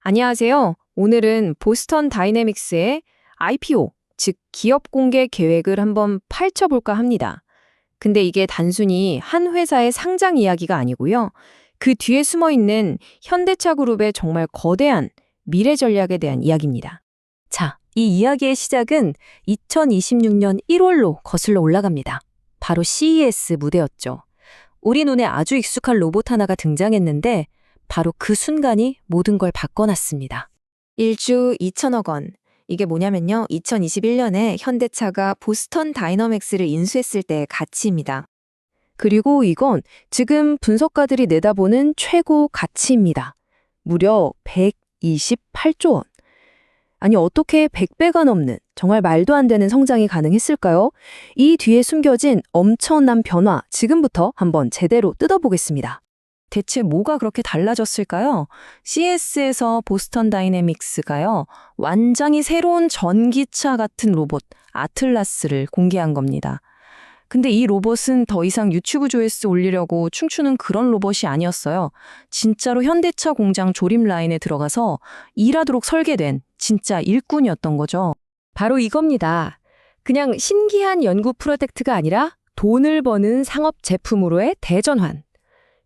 안녕하세요. 오늘은 보스턴 다이내믹스의 IPO, 즉 기업 공개 계획을 한번 파헤쳐볼까 합니다. 근데 이게 단순히 한 회사의 상장 이야기가 아니고요. 그 뒤에 숨어 있는 현대차 그룹의 정말 거대한 미래 전략에 대한 이야기입니다. 자, 이 이야기의 시작은 2026년 1월로 거슬러 올라갑니다. 바로 CES 무대였죠. 우리 눈에 아주 익숙한 로봇 하나가 등장했는데 바로 그 순간이 모든 걸 바꿔놨습니다. 1주 2천억 원. 이게 뭐냐면요. 2021년에 현대차가 보스턴 다이너믹스를 인수했을 때의 가치입니다. 그리고 이건 지금 분석가들이 내다보는 최고 가치입니다. 무려 128조 원. 아니 어떻게 100배가 넘는 정말 말도 안 되는 성장이 가능했을까요? 이 뒤에 숨겨진 엄청난 변화 지금부터 한번 제대로 뜯어보겠습니다. 대체 뭐가 그렇게 달라졌을까요? CS에서 보스턴 다이내믹스가요, 완전히 새로운 전기차 같은 로봇, 아틀라스를 공개한 겁니다. 근데 이 로봇은 더 이상 유튜브 조회수 올리려고 춤추는 그런 로봇이 아니었어요. 진짜로 현대차 공장 조립 라인에 들어가서 일하도록 설계된 진짜 일꾼이었던 거죠. 바로 이겁니다. 그냥 신기한 연구 프로젝트가 아니라 돈을 버는 상업 제품으로의 대전환.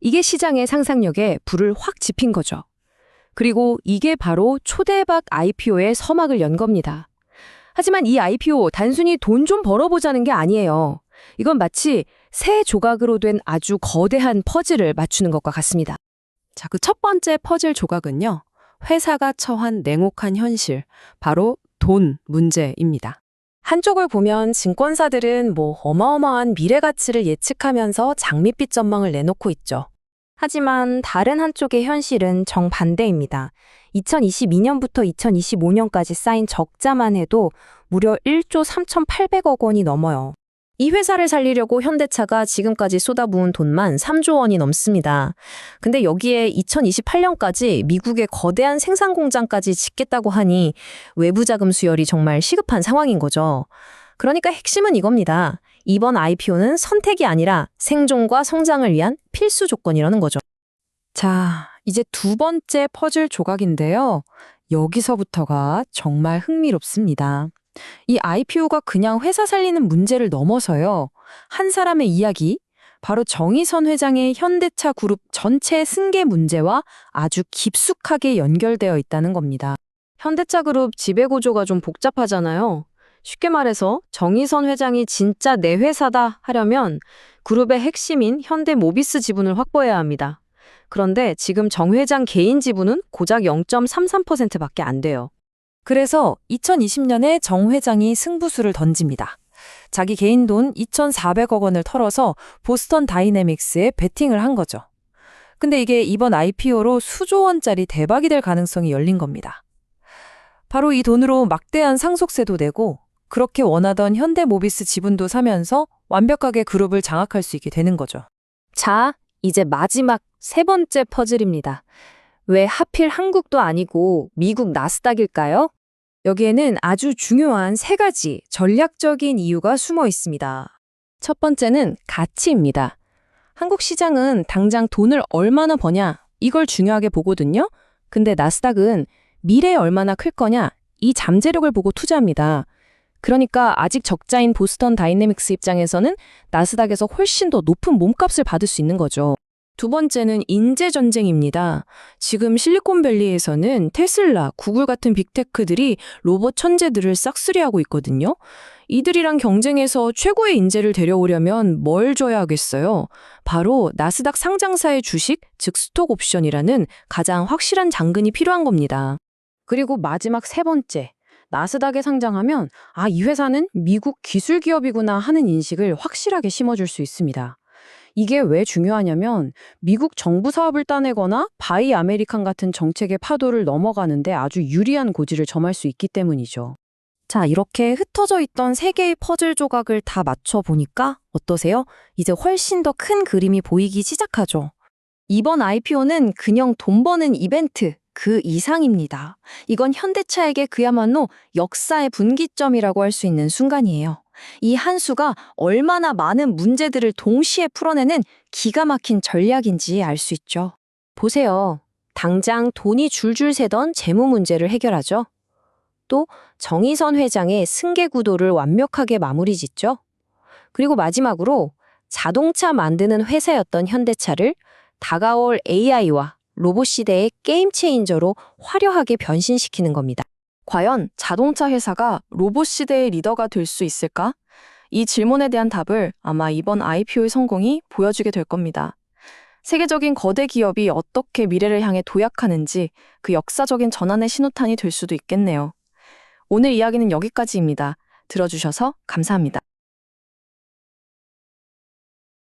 이게 시장의 상상력에 불을 확 지핀 거죠. 그리고 이게 바로 초대박 IPO의 서막을 연 겁니다. 하지만 이 IPO 단순히 돈 좀 벌어보자는 게 아니에요. 이건 마치 새 조각으로 된 아주 거대한 퍼즐을 맞추는 것과 같습니다. 자, 그 첫 번째 퍼즐 조각은요. 회사가 처한 냉혹한 현실, 바로 돈 문제입니다. 한쪽을 보면 증권사들은 뭐 어마어마한 미래 가치를 예측하면서 장밋빛 전망을 내놓고 있죠. 하지만 다른 한쪽의 현실은 정반대입니다. 2022년부터 2025년까지 쌓인 적자만 해도 무려 1조 3,800억 원이 넘어요. 이 회사를 살리려고 현대차가 지금까지 쏟아부은 돈만 3조 원이 넘습니다. 근데 여기에 2028년까지 미국의 거대한 생산 공장까지 짓겠다고 하니 외부 자금 수혈이 정말 시급한 상황인 거죠. 그러니까 핵심은 이겁니다. 이번 IPO는 선택이 아니라 생존과 성장을 위한 필수 조건이라는 거죠. 자, 이제 두 번째 퍼즐 조각인데요. 여기서부터가 정말 흥미롭습니다. 이 IPO가 그냥 회사 살리는 문제를 넘어서요. 한 사람의 이야기, 바로 정의선 회장의 현대차 그룹 전체 승계 문제와 아주 깊숙하게 연결되어 있다는 겁니다. 현대차 그룹 지배 구조가 좀 복잡하잖아요. 쉽게 말해서 정의선 회장이 진짜 내 회사다 하려면 그룹의 핵심인 현대 모비스 지분을 확보해야 합니다. 그런데 지금 정 회장 개인 지분은 고작 0.33%밖에 안 돼요. 그래서 2020년에 정 회장이 승부수를 던집니다. 자기 개인 돈 2,400억 원을 털어서 보스턴 다이내믹스에 베팅을 한 거죠. 근데 이게 이번 IPO로 수조 원짜리 대박이 될 가능성이 열린 겁니다. 바로 이 돈으로 막대한 상속세도 내고 그렇게 원하던 현대모비스 지분도 사면서 완벽하게 그룹을 장악할 수 있게 되는 거죠. 자, 이제 마지막 세 번째 퍼즐입니다. 왜 하필 한국도 아니고 미국 나스닥일까요? 여기에는 아주 중요한 세 가지 전략적인 이유가 숨어 있습니다. 첫 번째는 가치입니다. 한국 시장은 당장 돈을 얼마나 버냐 이걸 중요하게 보거든요. 근데 나스닥은 미래에 얼마나 클 거냐 이 잠재력을 보고 투자합니다. 그러니까 아직 적자인 보스턴 다이내믹스 입장에서는 나스닥에서 훨씬 더 높은 몸값을 받을 수 있는 거죠. 두 번째는 인재 전쟁입니다. 지금 실리콘밸리에서는 테슬라, 구글 같은 빅테크들이 로봇 천재들을 싹쓸이하고 있거든요. 이들이랑 경쟁해서 최고의 인재를 데려오려면 뭘 줘야 하겠어요? 바로 나스닥 상장사의 주식, 즉 스톡 옵션이라는 가장 확실한 장근이 필요한 겁니다. 그리고 마지막 세 번째. 나스닥에 상장하면 아, 이 회사는 미국 기술 기업이구나 하는 인식을 확실하게 심어줄 수 있습니다. 이게 왜 중요하냐면 미국 정부 사업을 따내거나 바이 아메리칸 같은 정책의 파도를 넘어가는데 아주 유리한 고지를 점할 수 있기 때문이죠. 자, 이렇게 흩어져 있던 세 개의 퍼즐 조각을 다 맞춰 보니까 어떠세요? 이제 훨씬 더 큰 그림이 보이기 시작하죠. 이번 IPO는 그냥 돈 버는 이벤트 그 이상입니다. 이건 현대차에게 그야말로 역사의 분기점이라고 할 수 있는 순간이에요. 이 한 수가 얼마나 많은 문제들을 동시에 풀어내는 기가 막힌 전략인지 알 수 있죠. 보세요. 당장 돈이 줄줄 새던 재무 문제를 해결하죠. 또 정의선 회장의 승계 구도를 완벽하게 마무리 짓죠. 그리고 마지막으로 자동차 만드는 회사였던 현대차를 다가올 AI와 로봇 시대의 게임 체인저로 화려하게 변신시키는 겁니다. 과연 자동차 회사가 로봇 시대의 리더가 될 수 있을까? 이 질문에 대한 답을 아마 이번 IPO의 성공이 보여주게 될 겁니다. 세계적인 거대 기업이 어떻게 미래를 향해 도약하는지 그 역사적인 전환의 신호탄이 될 수도 있겠네요. 오늘 이야기는 여기까지입니다. 들어주셔서 감사합니다.